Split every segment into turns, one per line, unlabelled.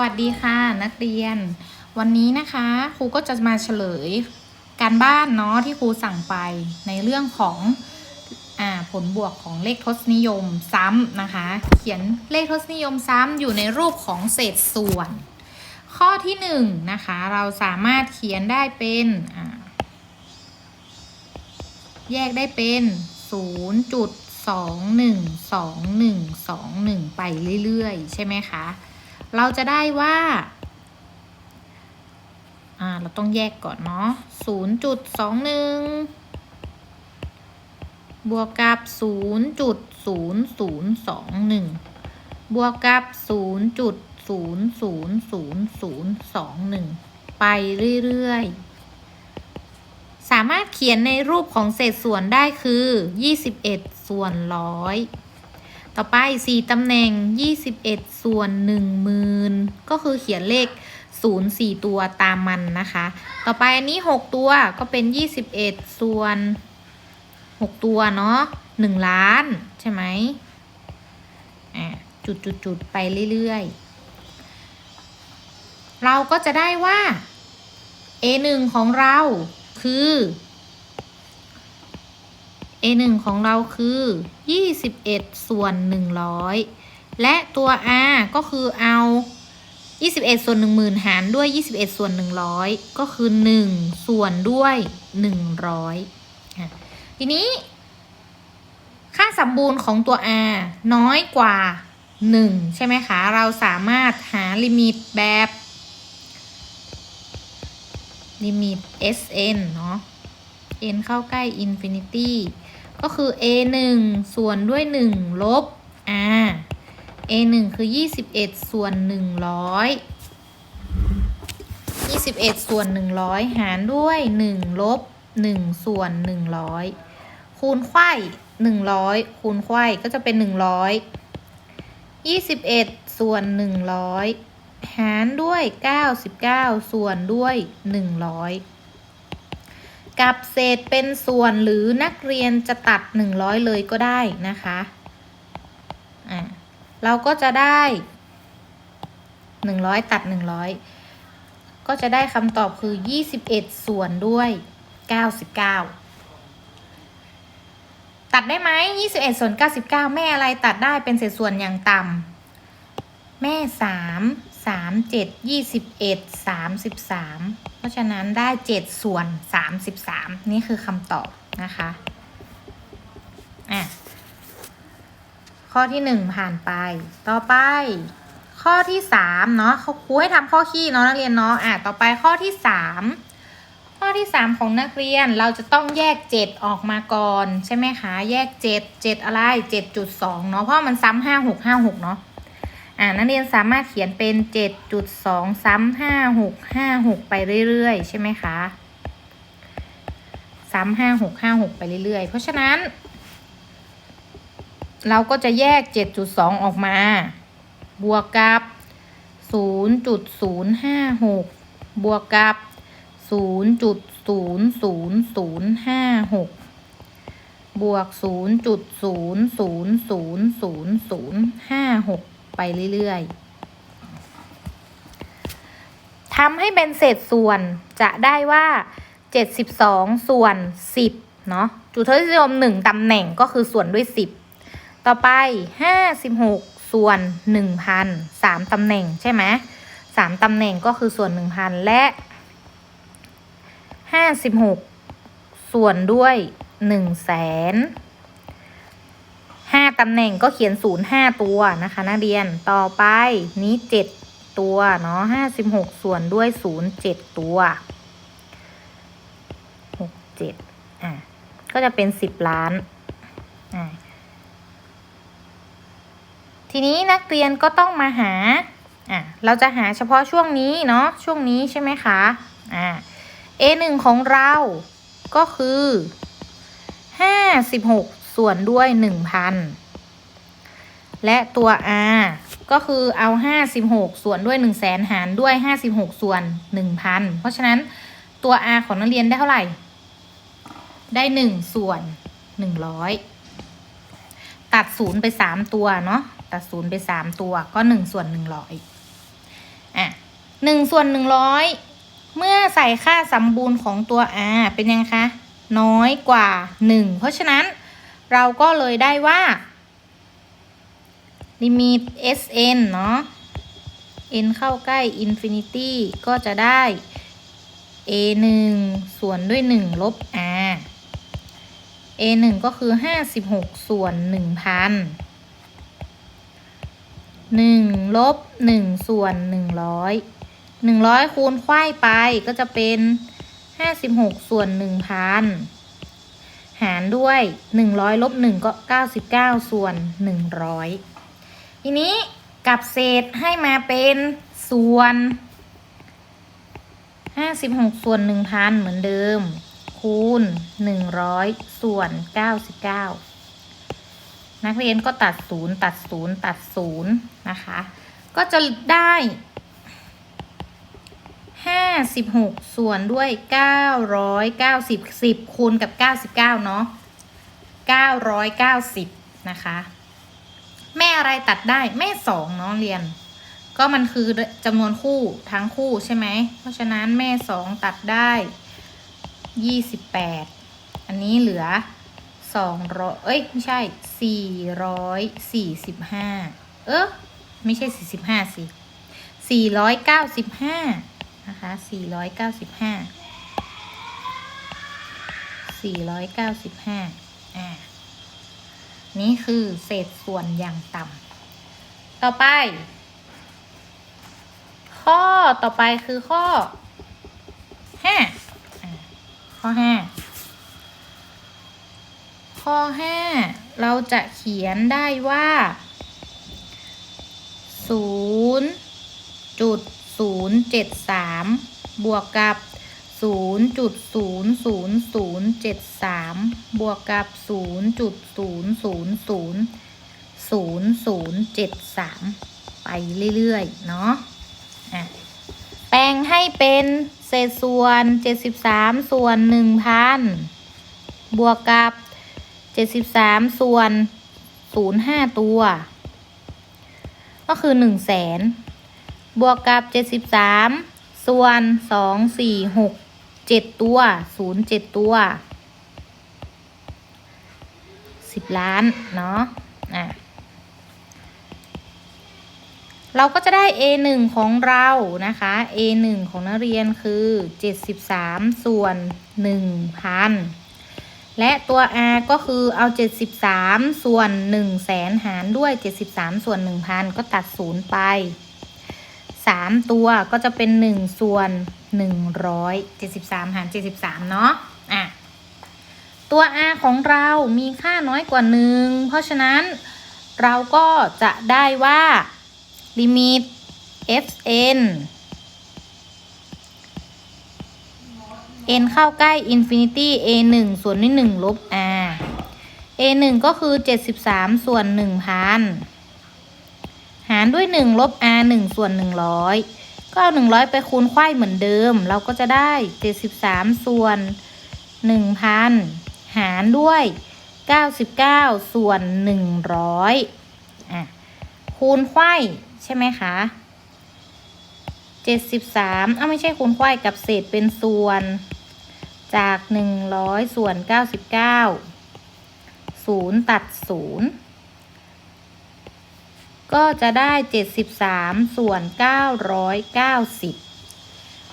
วัสดีค่ะนักเรียน วันนี้นะคะครูก็จะมาเฉลยการบ้านเนาะที่ครูสั่งไปในเรื่องของอ่าผลบวกของเลขทศนิยมซ้ำนะคะ เขียนเลขทศนิยมซ้ำอยู่ในรูปของเศษส่วน ข้อที่หนึ่งนะคะเราสามารถเขียนได้เป็นแยกได้เป็นศูนย์จุดสองหนึ่งสองหนึ่งสองหนึ่งไปเรื่อยๆ ใช่ไหมคะ เราจะได้ว่า อ่า เราต้องแยกก่อนเนาะศูนย์จุดสองหนึ่งบวกกับศูนย์จุดศูนย์ศูนย์สองหนึ่งบวกกับศูนย์จุดศูนย์ศูนย์ศูนย์ศูนย์สองหนึ่งไปเรื่อยๆ สามารถเขียนในรูปของเศษส่วนได้คือ 21 ส่วนร้อย ต่อไป 4 ตำแหน่ง 21 ส่วน 10,000 ก็คือเขียนเลข 0 4 ตัวตามมันนะคะ ต่อไปอันนี้ 6 ตัวก็เป็น 21 ส่วน 6 ตัวเนาะ1ล้านใช่ไหมอะจุดจุดจุดไปเรื่อยๆ เราก็จะได้ว่า A1 ของเราคือ A1 ของเราคือ 21 ส่วน 100 และตัว R ก็คือเอา 21 ส่วน 10,000 หารด้วย 21 ส่วน 100 ก็คือ 1 ส่วนด้วย 100อะทีนี้ ค่าสมบูรณ์ของตัว R น้อยกว่า 1 ใช่ไหมคะ เราสามารถหาลิมิตแบบลิมิต Sn เนาะ n เข้าใกล้ infinity ก็คือ a 1ส่วนด้วย 1 ลบ r a 1คือ 21 ส่วน 100 21 ส่วน 100 หารด้วย 1 ลบ 1 ส่วน 100 คูณไขว้100 คูณไขว้ก็จะเป็น 100 21 ส่วน 100 หารด้วย 99 ส่วนด้วย 100 กับเศษเป็นส่วนหรือนักเรียนจะตัด 100 เลยก็ได้นะคะอะเราก็จะได้ 100 ตัด 100 ก็จะได้คำตอบคือ 21 ส่วนด้วย 99 ตัดได้ไหม21 ส่วน 99 แม่อะไรตัดได้เป็นเศษส่วนอย่างต่ำแม่ 3 3 7 21 33เพ ราะฉะนั้นได้ 7 ส่วน 33 นี่คือคำตอบนะคะอะข้อที่ 1 ผ่านไป ต่อไป ข้อที่ 3 เนาะเขาครูให้ทำข้อขี้เนาะนักเรียนเนาะอะต่อไปข้อที่ 3 ข้อที่ 3 ของนักเรียนเราจะต้องแยก 7 ออกมาก่อน ใช่ไหมคะ แยก 7 7 อะไร 7.2 เนาะเพราะมันซ้ำ5 6 5 6 เนาะ อ่านักเรียนสามารถเขียนเป็น 7.2 ซ้ำห้าหกห้าหกไปเรื่อยๆ ใช่ไหมคะซ้ำห้าหกห้าหกไปเรื่อยๆ เพราะฉะนั้น เราก็จะแยก 7.2 ออกมา บวกกับ 0.056 บวกกับ 0.00056บวก 0.0000056 ไปเรื่อยๆทำให้เป็นเศษส่วนจะได้ว่า 72 ส่วน 10 เนาะจุดทศนิยม1ตำแหน่งก็คือส่วนด้วย 10 ต่อไป 56 ส่วน 1,000 3ตำแหน่งใช่ไหม3ตำแหน่งก็คือส่วน 1,000 และ 56 ส่วนด้วย1แสน ห้าตำแหน่งก็เขียนศูนย์ห้าตัวนะคะนักเรียนต่อไปนี้เจ็ดตัวเนาะห้าสิบหกส่วนด้วยศูนย์เจ็ดตัวหกเจ็ดอะก็จะเป็นสิบล้านอะทีนี้นักเรียนก็ต้องมาหาอะเราจะหาเฉพาะช่วงนี้เนาะช่วงนี้ใช่ไหมคะอ่า A หนึ่งของเราก็คือห้า ส่วนด้วยหนึ่งพันและตัว r ก็คือเอาห้าสิบหกส่วนด้วยหนึ่งแสนหารด้วยห้าสิบหกส่วนหนึ่งพันเพราะฉะนั้นตัว r ของนักเรียนได้เท่าไหร่ ได้หนึ่งส่วนหนึ่งร้อยตัดศูนย์ไปสามตัวเนาะตัดศูนย์ไปสามตัวก็หนึ่งส่วนหนึ่งร้อยอะหนึ่งส่วนหนึ่งร้อยเมื่อใส่ค่าสมบูรณ์ของตัว r เป็นยังไงคะ น้อยกว่า 1 เพราะฉะนั้น เราก็เลยได้ว่าลิมิต sn เนาะ n เข้าใกล้ infinity ก็จะได้ a 1ส่วนด้วย 1 ลบ r a 1ก็คือ 56 ส่วน 1,000 1 ลบ 1 ส่วน 100 100 คูณควายไปก็จะเป็น 56 ส่วน 1,000 หารด้วย 100ลบ1ก็ 99 ส่วน 100 ทีนี้กลับเศษให้มาเป็นส่วน 56 ส่วน 1,000 เหมือนเดิม คูณ 100 ส่วน 99 นักเรียนก็ตัด 0 ตัด 0 ตัด 0 นะคะ ก็จะได้ 56 ส่วนด้วย 990 10คูณกับ 99 เนาะ990 นะคะ แม่อะไรตัดได้แม่สองเนาะเรียน ก็มันคือจำนวนคู่ทั้งคู่ใช่ไหม เพราะฉะนั้นแม่สองตัดได้ 28 อันนี้เหลือ200เอ้ย ไม่ใช่ 445 เออไม่ใช่ 45 สิ 495 นะคะสี่ร้อยเก้าสิบห้าสี่ร้อยเก้าสิบห้าอ่านี่คือเศษส่วนอย่างต่ำต่อไป ข้อต่อไปคือข้อห้าข้อห้าข้อห้าเราจะเขียนได้ว่าศูนย์จุด ศูนย์เจ็ดสามบวกกับศูนย์จุดศูนย์ศูนย์ศูนย์เจ็ดสามบวกกับศูนย์จุดศูนย์ศูนย์ศูนย์ศูนย์ศูนย์เจ็ดสามไปเรื่อยๆ เนาะอะแปลงให้เป็นเศษส่วนเจ็ดสิบสามส่วนหนึ่งพันบวกกับเจ็ดสิบสามส่วนศูนย์ห้าตัว ก็คือหนึ่งแสน บวกกับเจ็ดสิบสามส่วนสองสี่หกเจ็ดตัวศูนย์เจ็ดตัวสิบล้านเนาะอะเราก็จะได้ a 1 ของเรานะคะ a 1 ของนักเรียนคือ 73 ส่วน 1,000 และตัว r ก็คือเอา 73 ส่วน1แสนหารด้วย 73 ส่วน 1,000 ก็ตัด0ไป สามตัวก็จะเป็นหนึ่งส่วนหนึ่งร้อยเจ็ดสิบสามหารเจ็ดสิบสามเนาะอะตัว r ของเรามีค่าน้อยกว่าหนึ่งเพราะฉะนั้นเราก็จะได้ว่าลิมิต fn n เข้าใกล้ infinity a 1ส่วนด้วย1ลบ r a 1ก็คือ 73 ส่วน1,000 หารด้วย 1 ลบ r 1ส่วน 100 ก็เอา 100 ไปคูณไข่เหมือนเดิม เราก็จะได้ 73 ส่วน 1,000 หารด้วย 99 ส่วน 100อะคูณไข่ใช่ไหมคะ73อ้าไม่ใช่คูณไข่กับเศษเป็นส่วน จาก 100 ส่วน 99 0 ตัด 0 ก็จะได้ 73 ส่วน 990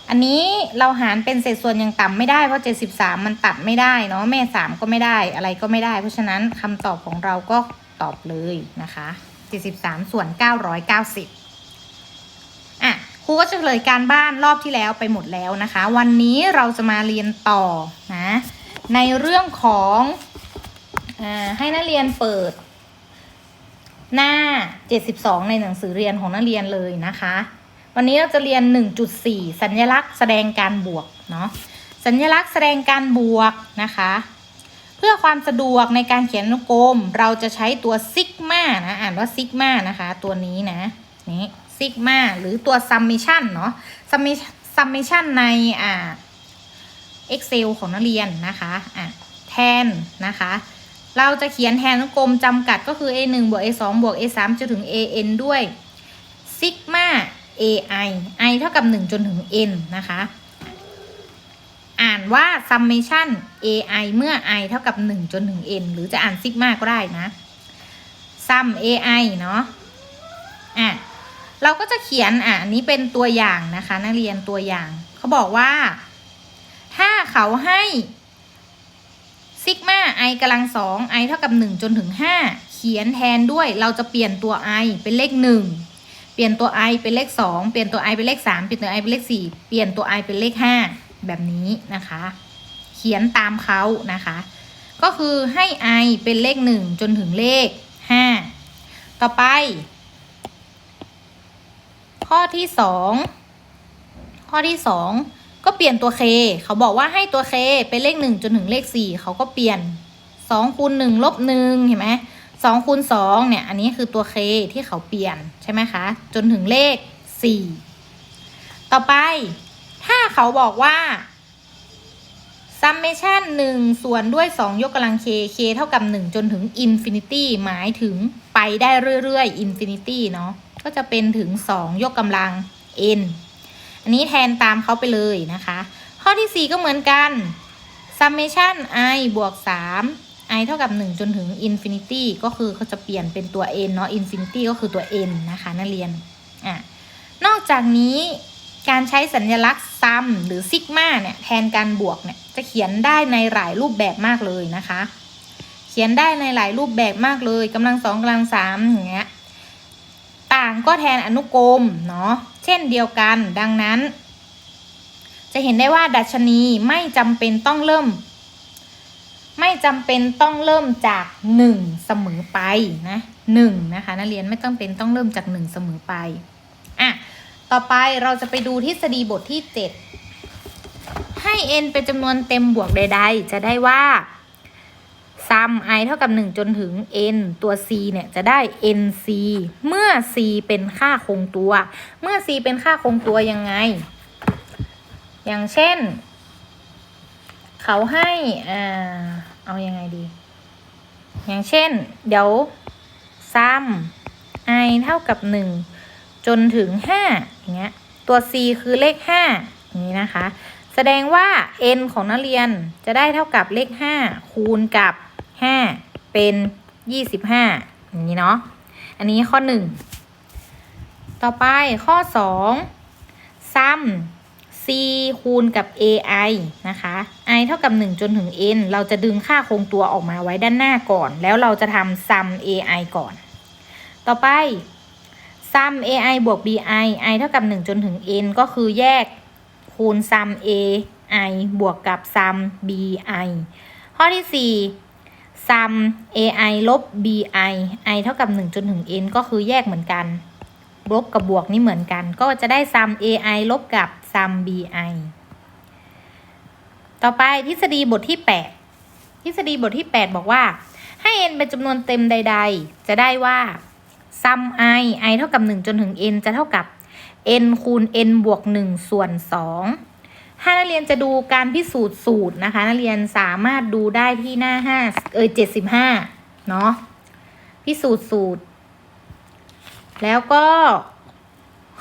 อันนี้เราหารเป็นเศษส่วนย่างต่ำไม่ได้ เพราะ 73 มันตัดไม่ได้เนาะแม่ 3 ก็ไม่ได้อะไรก็ไม่ได้ เพราะฉะนั้นคำตอบของเราก็ตอบเลยนะคะ 73 ส่วน 990 อะครูก็จะเลยการบ้านรอบที่แล้วไปหมดแล้วนะคะ วันนี้เราจะมาเรียนต่อนะในเรื่องของอให้นักเรียนเปิด หน้า 72 ในหนังสือเรียนของนักเรียนเลยนะคะ วันนี้เราจะเรียน 1.4 สัญลักษณ์แสดงการบวกเนาะสัญลักษณ์แสดงการบวกนะคะ เพื่อความสะดวกในการเขียนอนุกรม เราจะใช้ตัวซิกมานะอ่านว่าซิกมานะคะ ตัวนี้นะนี่ซิกมาหรือตัวซัมมิชันเนาะซัมมิซัมมิชันในอ่า Excel ของนักเรียนนะคะอะแทนนะคะ เราจะเขียนแทนกลมจำกัดก็คือ a 1บวก a 2บวก a 3จนถึง a n ด้วยซิกมา a ai i เท่ากับ 1 จนถึง n นะคะ อ่านว่า summation ai เมื่อ i เท่ากับ 1 จนถึง n หรือจะอ่านซิกมาก็ได้นะ sum ai เนาะอะเราก็จะเขียนอะอันนี้เป็นตัวอย่างนะคะ นักเรียนตัวอย่าง เขาบอกว่า ถ้าเขาให้ ซิกมา i กำลังสอง i เท่ากับ 1 จนถึง 5 เขียนแทนด้วยเราจะเปลี่ยนตัว i เป็นเลข 1 เปลี่ยนตัว i เป็นเลข 2 เปลี่ยนตัว i เป็นเลข 3 เปลี่ยนตัว i เป็นเลข 4 เปลี่ยนตัว i เป็นเลข 5 แบบนี้นะคะ เขียนตามเขานะคะ ก็คือให้ i เป็นเลข 1 จนถึงเลข 5 ต่อไป ข้อที่ 2 ข้อที่ 2 ก็เปลี่ยนตัว k เขาบอกว่าให้ตัว k เป็นเลข1จนถึงเลข4เขาก็เปลี่ยน2คูณ1ลบ1เห็นไหม2คูณ2เนี่ย อันนี้คือตัว k ที่เขาเปลี่ยนใช่ไหมคะ จนถึงเลข4ต่อไป ถ้าเขาบอกว่า summation 1ส่วนด้วย2ยกกำลัง k k เท่ากับ1จนถึง infinity หมายถึงไปได้เรื่อยๆ infinity เนาะก็จะเป็นถึง2ยกกำลัง n อันนี้แทนตามเขาไปเลยนะคะ ข้อที่ 4 ก็เหมือนกัน summation i บวก 3 i เท่ากับ 1 จนถึง infinity ก็คือเขาจะเปลี่ยนเป็นตัว n เนาะ infinity ก็คือตัว n นะคะนักเรียนอะนอกจากนี้การใช้สัญลักษณ์ซัมหรือซิกมาเนี่ยแทนการบวกเนี่ยจะเขียนได้ในหลายรูปแบบมากเลยนะคะ เขียนได้ในหลายรูปแบบมากเลยกำลังสองกำลังสามอย่างเงี้ยต่างก็แทนอนุกรมเนาะ เช่นเดียวกัน ดังนั้น จะเห็นได้ว่าดัชนีไม่จำเป็นต้องเริ่ม ไม่จำเป็นต้องเริ่มจากหนึ่งเสมอไปนะหนึ่งนะคะนักเรียนไม่ต้องเป็นต้องเริ่มจากหนึ่งเสมอไปอะต่อไปเราจะไปดูทฤษฎีบทที่ 7 ให้ n เป็นจำนวนเต็มบวกใด ๆ จะได้ว่า sum i เท่ากับ 1 จนถึง n ตัว c เนี่ยจะได้ nc เมื่อ c เป็นค่าคงตัว เมื่อ c เป็นค่าคงตัวยังไง อย่างเช่น เขาให้อ่าเอายังไงดี อย่างเช่น เดี๋ยว sum i เท่ากับ 1 จนถึง 5 อย่างเงี้ย ตัว c คือเลข 5 อย่างนี้นะคะแสดงว่า n ของนักเรียนจะได้เท่ากับเลข 5 คูณกับ 5เป็น25อย่างนี้เนาะอันนี้ข้อ1ต่อไปข้อ2 sum c คูณกับ ai นะคะ i เท่ากับ 1 จนถึง n เราจะดึงค่าคงตัวออกมาไว้ด้านหน้าก่อน แล้วเราจะทำ sum ai ก่อน ต่อไป sum ai บวก bi i เท่ากับ 1 จนถึง n ก็คือแยกคูณ sum ai บวกกับ sum bi ข้อที่ 4 sum ai ลบ bi i เท่ากับ1จนถึง n ก็คือแยกเหมือนกัน ลบกับบวกนี่เหมือนกัน ก็จะได้ sum ai ลบกับ sum bi ต่อไปทฤษฎีบทที่ 8 ทฤษฎีบทที่ 8 บอกว่า ให้ n เป็นจำนวนเต็มใด ๆ จะได้ว่า sum i i เท่ากับ 1 จนถึง n จะเท่ากับ n คูณ n บวก 1 ส่วน 2 ถ้านักเรียนจะดูการพิสูจน์สูตรนะคะ นักเรียนสามารถดูได้ที่หน้า5เอย75เนาะพิสูจน์สูตร แล้วก็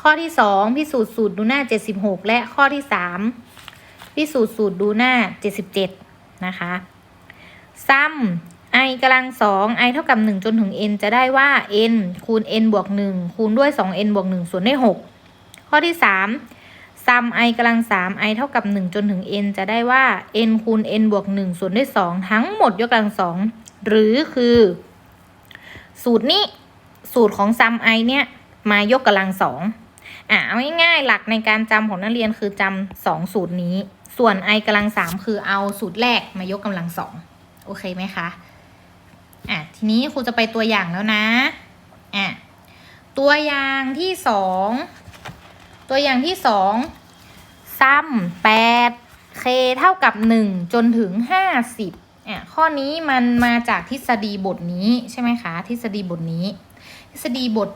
ข้อที่2พิสูจน์สูตรดูหน้า76และข้อที่3พิสูจน์สูตรดูหน้า77นะคะซ้ำ i กำลังสอง i เท่ากับ1จนถึง n จะได้ว่า n คูณ n บวก1คูณด้วย 2n บวก1ส่วนด้วย6ข้อที่3 ซัม i กำลัง 3 i เท่ากับ 1 จนถึง n จะได้ว่า n คูณ n บวก 1 ส่วนด้วย 2 ทั้งหมดยกกำลัง 2 หรือคือ สูตรนี้สูตรของซัม i เนี่ย มายกกำลัง 2 อะเอาง่ายๆ หลักในการจำของนักเรียนคือจำสองสูตรนี้ ส่วน i กำลัง 3 คือเอาสูตรแรกมายกกำลัง 2 โอเคไหมคะ อะทีนี้ครูจะไปตัวอย่างแล้วนะ อะตัวอย่างที่สอง ตัวอย่างที่สองซ้ำแปดเคเท่ากับหนึ่งจนถึงห้าสิบอะข้อนี้มันมาจากทฤษฎีบทนี้ใช่ไหมคะ ทฤษฎีบทนี้ ทฤษฎีบท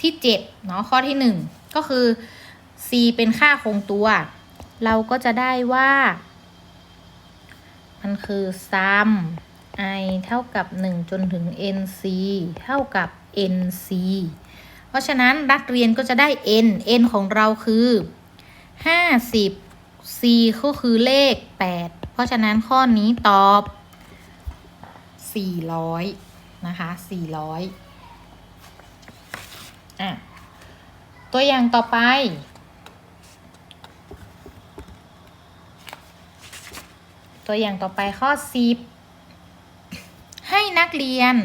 ที่เจ็ดเนาะข้อที่หนึ่งก็คือ c เป็นค่าคงตัว เราก็จะได้ว่า มันคือ sum i เท่ากับ 1 จนถึง nc เท่ากับ nc ราะฉะนั้นนักเรียนก็จะได้ n n ของเราคือห้าสิบ c ก็คือเลขแปดเพราะฉะนั้นข้อนี้ตอบสี่ร้อยนะคะสี่ร้อยอะตัวอย่างต่อไปตัวอย่างต่อไปข้อสิบให้นักเรียน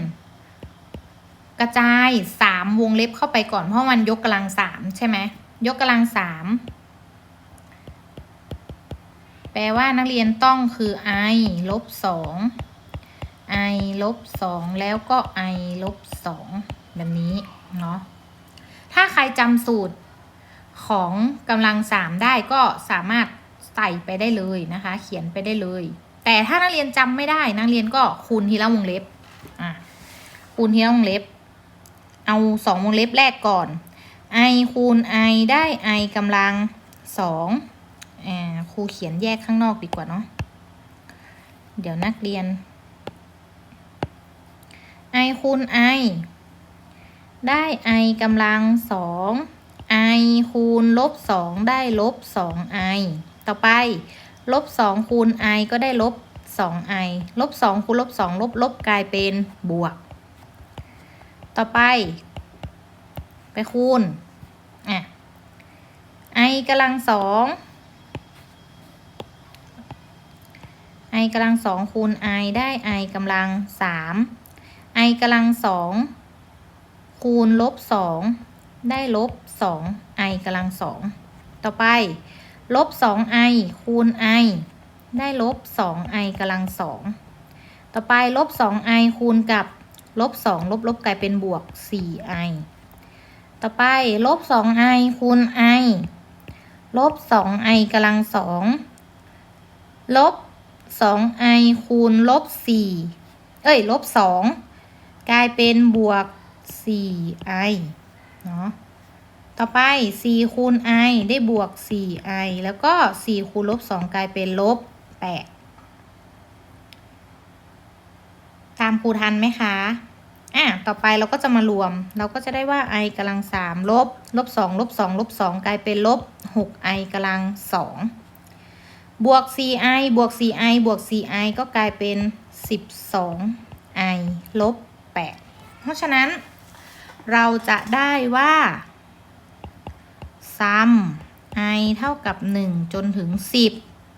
กระจายสามวงเล็บเข้าไปก่อนเพราะมันยกกำลังสามใช่ไหมยกกำลังสามแปลว่านักเรียนต้องคือ i ลบสอง i ลบสองแล้วก็ i ลบสองแบบนี้เนาะถ้าใครจำสูตรของกำลังสามได้ก็สามารถใส่ไปได้เลยนะคะ เขียนไปได้เลย แต่ถ้านักเรียนจำไม่ได้ นักเรียนก็คูณทีละวงเล็บอะคูณทีละวงเล็บ เอาสองวงเล็บแรกก่อน i คูณ i ได้ i กำลังสองอ่าครูเขียนแยกข้างนอกดีกว่าเนาะ เดี๋ยวนักเรียน i คูณ i ได้ i กำลังสอง i คูณลบสองได้ลบสอง i ต่อไปลบสองคูณ i ก็ได้ลบสอง i ลบสองคูณลบสองลบลบกลายเป็นบวก ต่อไป ไปคูณอะ i กำลังสอง i กำลังสองคูณ i ได้ i กำลังสาม i กำลังสองคูณลบสองได้ลบสอง i กำลังสองต่อไปลบสอง i คูณ i ได้ลบสอง i กำลังสองต่อไปลบสอง i คูณกับ ลบสองลบลบกลายเป็นบวกสี่ i ต่อไปลบสอง i คูณ i ลบสอง i กำลังสองลบสอง i คูณลบสี่เอ้ย ลบสองกลายเป็นบวกสี่ i เนาะต่อไป 4 คูณ i ได้บวก 4 i แล้วก็ 4 คูณลบ 2 กลายเป็นลบ 8 ตามครูทันไหมคะ อะต่อไปเราก็จะมารวม เราก็จะได้ว่า i กำลัง3ลบลบ2ลบ2ลบ2กลายเป็นลบ6 i กำลัง2บวก 4i บวก 4i บวก 4i ก็กลายเป็น 12i ลบ 8 เพราะฉะนั้นเราจะได้ว่าซัม i เท่ากับ 1 จนถึง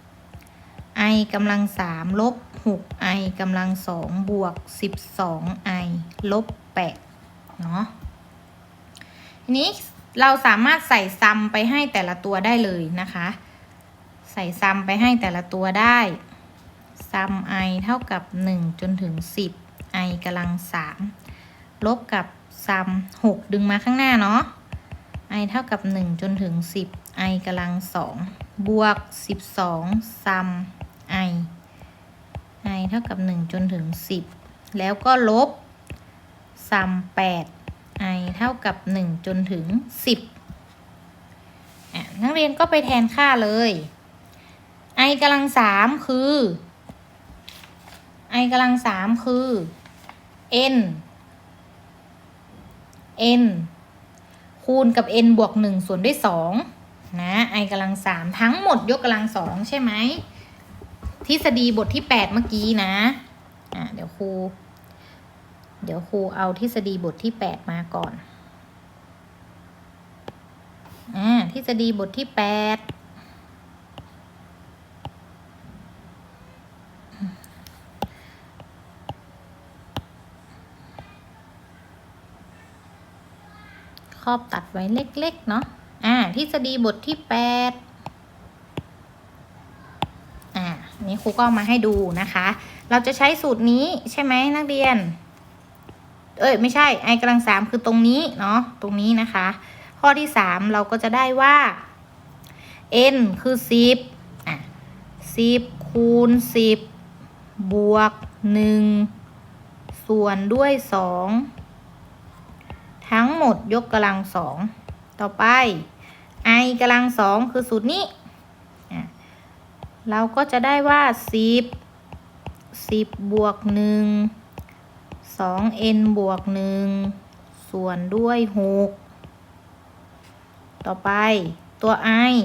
10 i กำลัง 3 ลบ 6 i กำลัง 2 บวก 12 i ลบ8เนาะทีนี้เราสามารถใส่ซัมไปให้แต่ละตัวได้เลยนะคะ ใส่ซัมไปให้แต่ละตัวได้ซัม i เท่ากับ 1 จนถึง 10 i กำลัง 3 ลบกับซัม 6 ดึงมาข้างหน้าเนาะ i เท่ากับ 1 จนถึง 10 i กำลัง 2 บวก 12ซัม i i เท่ากับ 1 จนถึง 10 แล้วก็ลบ ซัม8 i เท่ากับ 1 จนถึง 10อะนักเรียนก็ไปแทนค่าเลย i กำลัง3คือ i กำลัง3คือ n n คูณกับ n บวก 1 ส่วนด้วย 2 นะ i กำลัง3ทั้งหมดยกกำลัง2ใช่ไหมทฤษฎีบทที่ 8 เมื่อกี้นะ อะ เดี๋ยวครู เดี๋ยวครูเอาทฤษฎีบทที่ 8 มาก่อนอ่าทฤษฎีบทที่ 8ครอบตัดไว้เล็ก ๆ เนาะ อ่า ทฤษฎีบทที่แปดอ่า นี่ครูก็มาให้ดูนะคะ เราจะใช้สูตรนี้ใช่ไหมนักเรียน เอ้ยไม่ใช่ไอกำลังสามคือตรงนี้เนาะตรงนี้นะคะ ข้อที่สามเราก็จะได้ว่า n คือสิบอะสิบคูณสิบบวกหนึ่งส่วนด้วยสองทั้งหมดยกกำลังสองต่อไป i กำลังสองคือสูตรนี้เราก็จะได้ว่าสิบสิบบวกหนึ่ง สอง n บวกหนึ่งส่วนด้วยหกต่อไปตัว i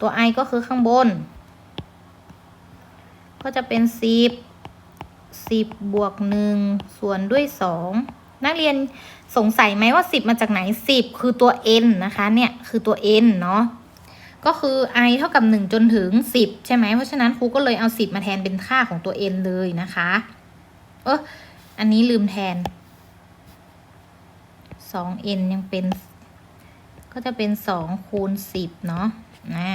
ตัว i ก็คือข้างบน ก็จะเป็นสิบสิบบวกหนึ่งส่วนด้วยสองนักเรียนสงสัยไหมว่าสิบมาจากไหนสิบคือตัว n นะคะ เนี่ย คือตัว n เนาะก็คือ i เท่ากับหนึ่งจนถึงสิบใช่ไหม เพราะฉะนั้นครูก็เลยเอาสิบมาแทนเป็นค่าของตัว n เลยนะคะ เออ อันนี้ลืมแทนสอง n ยังเป็น ก็จะเป็นสองคูณสิบเนาะนะ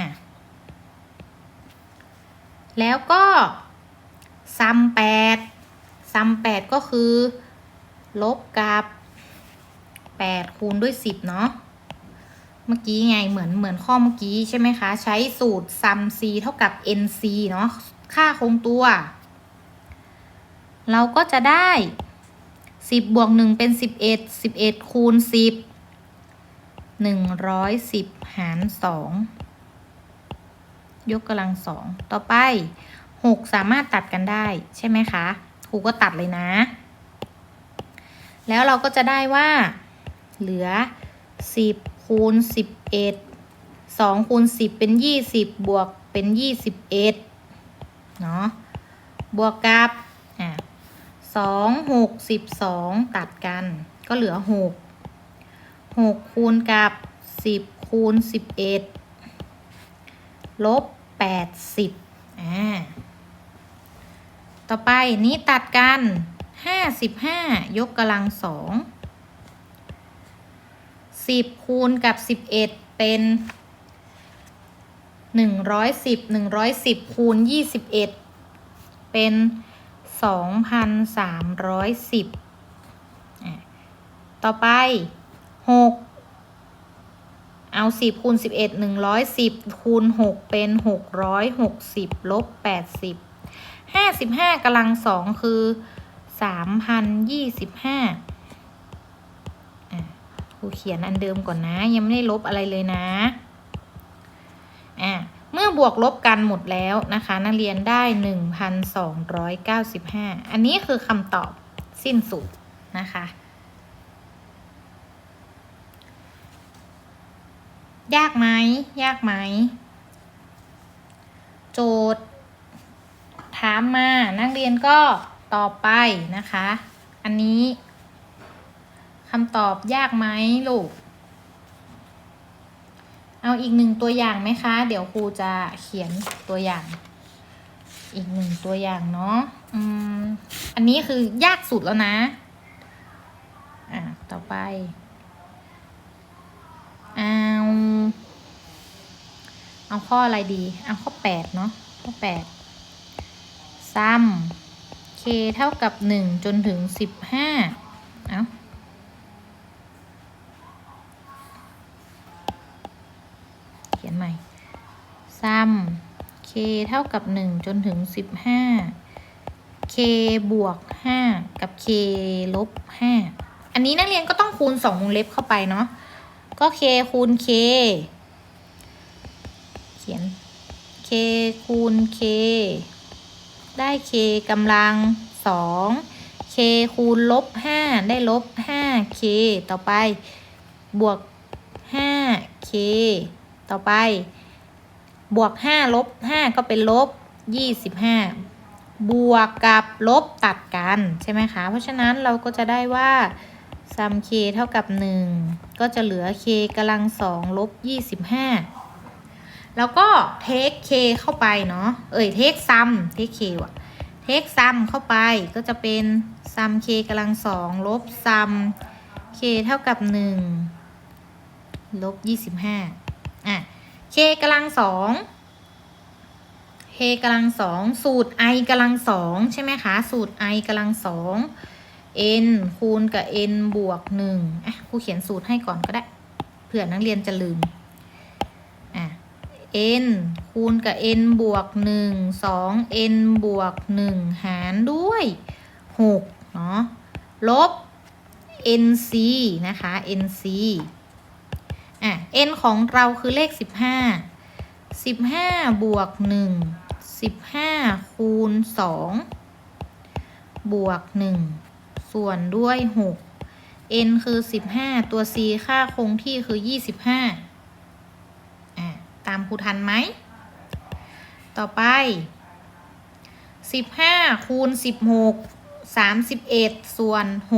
แล้วก็ซัมแปดซัมแปดก็คือ ลบกับแปดคูณด้วยสิบเนาะ เมื่อกี้ไงเหมือนเหมือนข้อเมื่อกี้ใช่ไหมคะ ใช้สูตรซัม c เท่ากับ nc เนาะ ค่าคงตัว เราก็จะได้สิบบวกหนึ่งเป็นสิบเอ็ดสิบเอ็ดคูณสิบหนึ่งร้อยสิบหารสองยกกำลังสองต่อไปหกสามารถตัดกันได้ใช่ไหมคะครูก็ตัดเลยนะ แล้วเราก็จะได้ว่า เหลือสิบคูณสิบเอ็ดสองคูณสิบเป็นยี่สิบบวกเป็นยี่สิบเอ็ดเนาะบวกกับ อะ สองหกสิบสองตัดกัน ก็เหลือหกหกคูณกับสิบคูณสิบเอ็ดลบแปดสิบอ่าต่อไปนี้ตัดกันห้าสิบห้ายกกำลังสองสิบคูณกับสิบเอ็ดเป็นหนึ่งร้อยสิบหนึ่งร้อยสิบคูณยี่สิบเอ็ดเป็น สองพันสามร้อยสิบต่อไปหกเอาสิคูณสิบเอ็ดหนึ่งร้อยสิบคูณหกเป็นหกร้อยหกสิบลบแปดสิบห้าสิบห้ากำลังสองคือสามพันยี่สิบห้าครูเขียนอันเดิมก่อนนะ ยังไม่ได้ลบอะไรเลยนะ บวกลบกันหมดแล้วนะคะ นักเรียนได้หนึ่งพันสองร้อยเก้าสิบห้าอันนี้คือคำตอบสิ้นสุดนะคะ ยากไหมยากไหม โจทย์ ถามมานักเรียนก็ตอบไปนะคะ อันนี้คำตอบยากไหมลูก เอาอีกหนึ่งตัวอย่างไหมคะ เดี๋ยวครูจะเขียนตัวอย่าง อีกหนึ่งตัวอย่างเนาะอืมอันนี้คือยากสุดแล้วนะ อะต่อไป เอา เอาข้ออะไรดี เอาข้อแปดเนาะข้อแปดซ้ำ k เท่ากับหนึ่งจนถึงสิบห้าเอาเขียนใหม่ ซ้ำ k เท่ากับหนึ่งจนถึงสิบห้า k บวกห้ากับ k ลบห้าอันนี้นักเรียนก็ต้องคูณสองวงเล็บเข้าไปเนาะ ก็ k คูณ k เขียน k คูณ k ได้ k กำลังสอง k คูณลบห้าได้ลบห้า k ต่อไป บวกห้า k ต่อไป บวกห้าลบห้าก็เป็นลบยี่สิบห้าบวกกับลบตัดกันใช่ไหมคะ เพราะฉะนั้นเราก็จะได้ว่าซัม k เท่ากับหนึ่งก็จะเหลือ k กำลังสองลบยี่สิบห้าแล้วก็เทค k เข้าไปเนาะ เอ่ยเทคซัมเทค k ว่ะ เทคซัมเข้าไปก็จะเป็นซัม k กำลังสองลบซัม k เท่ากับหนึ่งลบยี่สิบห้าอะ k กำลังสอง k กำลังสองสูตร i กำลังสองใช่ไหมคะ สูตร i กำลังสอง n คูณกับ n บวกหนึ่งอะครูเขียนสูตรให้ก่อนก็ได้ เผื่อนักเรียนจะลืมอะ n คูณกับ n บวกหนึ่งสอง n บวกหนึ่งหารด้วยหกเนาะลบ nc นะคะ nc อะ n ของเราคือเลขสิบห้าสิบห้าบวกหนึ่งสิบห้าคูณสองบวกหนึ่งส่วนด้วยหก n คือ 15 ตัว c ค่าคงที่คือ 25อะตามครูทันไหม ต่อไป 15 คูณ 16 31 ส่วน 6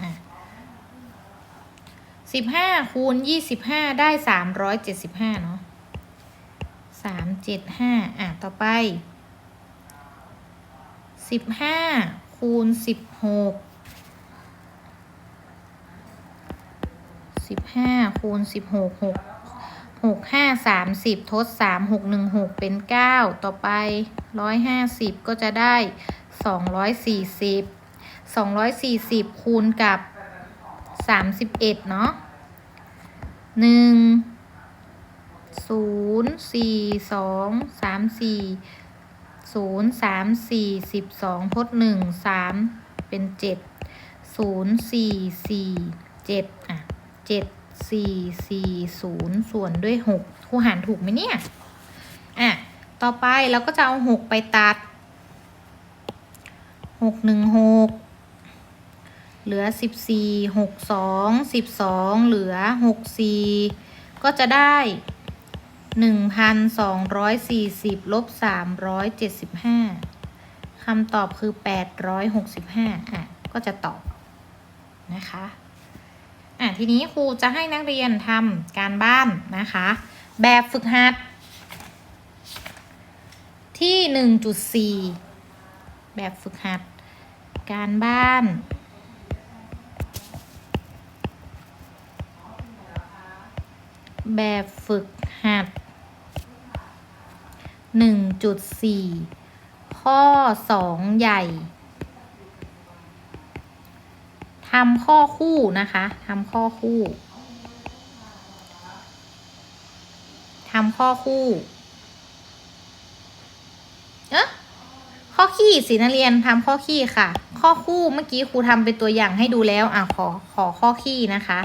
อะ สิบห้าคูณยี่สิบห้าได้สามร้อยเจ็ดสิบห้าเนาะสามเจ็ดห้าอะ ต่อไปสิบห้าคูณสิบหกสิบห้าคูณสิบหกหกหกห้าสามสิบทดสามหกหนึ่งหกเป็นเก้าต่อไปร้อยห้าสิบก็จะได้สองร้อยสี่สิบสองร้อยสี่สิบคูณกับสามสิบเอ็ดเนาะ หนึ่งศูนย์สี่สองสามสี่ศูนย์สามสี่สิบสองพดหนึ่งสามเป็นเจ็ดศูนย์สี่สี่เจ็ดอะเจ็ดสี่สี่ศูนย์ส่วนด้วยหกครูหารถูกไหมเนี่ยอะต่อไปเราก็จะเอาหกไปตัดหกหนึ่งหก เหลือ 14 6 2 12 เหลือ 6 4 ก็จะได้ 1,240ลบ375คำตอบคือ 865อะก็จะตอบนะคะอะทีนี้ครูจะให้นักเรียนทำการบ้านนะคะ แบบฝึกหัด ที่ 1.4 แบบฝึกหัด การบ้าน แบบฝึกหัด 1.4 ข้อ 2 ใหญ่ทำข้อคู่นะคะทำข้อคู่ทำข้อคู่เอ๊ะข้อขี้สินักเรียนทำข้อขี้ค่ะ ข้อคู่เมื่อกี้ครูทำเป็นตัวอย่างให้ดูแล้วอะขอขอข้อขี้นะคะ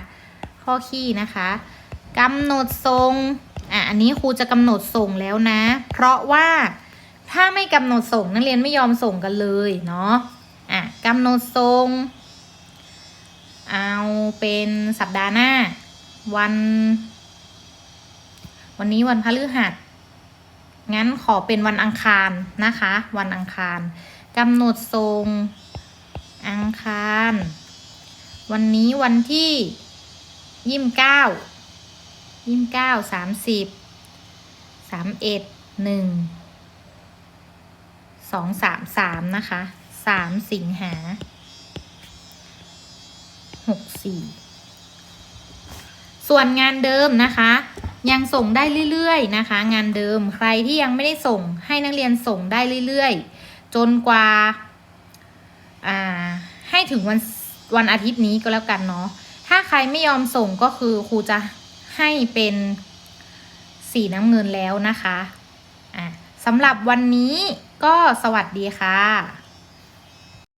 ข้อขี้นะคะ กำหนดทรงอะอันนี้ครูจะกำหนดส่งแล้วนะ เพราะว่าถ้าไม่กำหนดส่งนักเรียนไม่ยอมส่งกันเลยเนาะอะกำหนดทรง เอาเป็นสัปดาห์หน้า วัน วันนี้วันพฤหัสงั้นขอเป็นวันอังคารนะคะ วันอังคารกำหนดทรงอังคาร วันนี้วันที่ยี่สิบเก้า ยี่สิบเก้าสามสิบสามเอ็ดหนึ่งสองสามสามนะคะสามสิงหาหกสี่ส่วนงานเดิมนะคะ ยังส่งได้เรื่อยๆนะคะ งานเดิมใครที่ยังไม่ได้ส่งให้นักเรียนส่งได้เรื่อยๆ จนกว่าอ่าให้ถึงวันวันอาทิตย์นี้ก็แล้วกันเนาะถ้าใครไม่ยอมส่งก็คือครูจะ ให้เป็นสีน้ำเงินแล้วนะคะอะสำหรับวันนี้ก็สวัสดีค่ะ